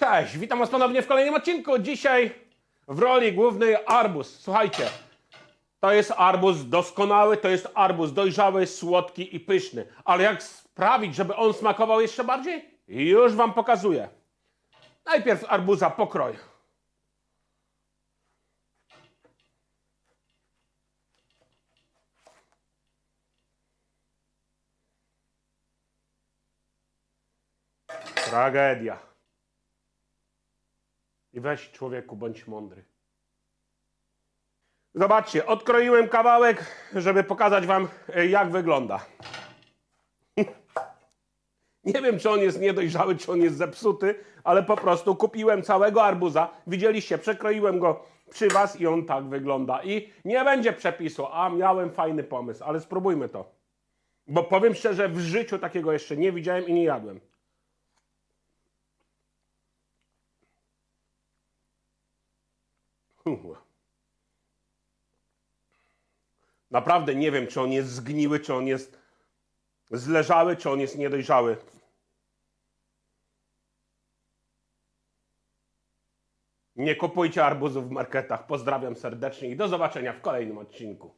Cześć, witam Was ponownie w kolejnym odcinku. Dzisiaj w roli głównej arbuz. Słuchajcie, to jest arbuz doskonały, to jest arbuz dojrzały, słodki i pyszny. Ale jak sprawić, żeby on smakował jeszcze bardziej? Już Wam pokazuję. Najpierw arbuza pokroj. Tragedia. I weź człowieku, bądź mądry. Zobaczcie, odkroiłem kawałek, żeby pokazać wam, e, jak wygląda. Nie wiem, czy on jest niedojrzały, czy on jest zepsuty, ale po prostu kupiłem całego arbuza. Widzieliście, przekroiłem go przy was i on tak wygląda. I nie będzie przepisu, a miałem fajny pomysł, ale spróbujmy to. Bo powiem szczerze, w życiu takiego jeszcze nie widziałem i nie jadłem. Naprawdę nie wiem, czy on jest zgniły, czy on jest zleżały, czy on jest niedojrzały. Nie kupujcie arbuzów w marketach. Pozdrawiam serdecznie i do zobaczenia w kolejnym odcinku.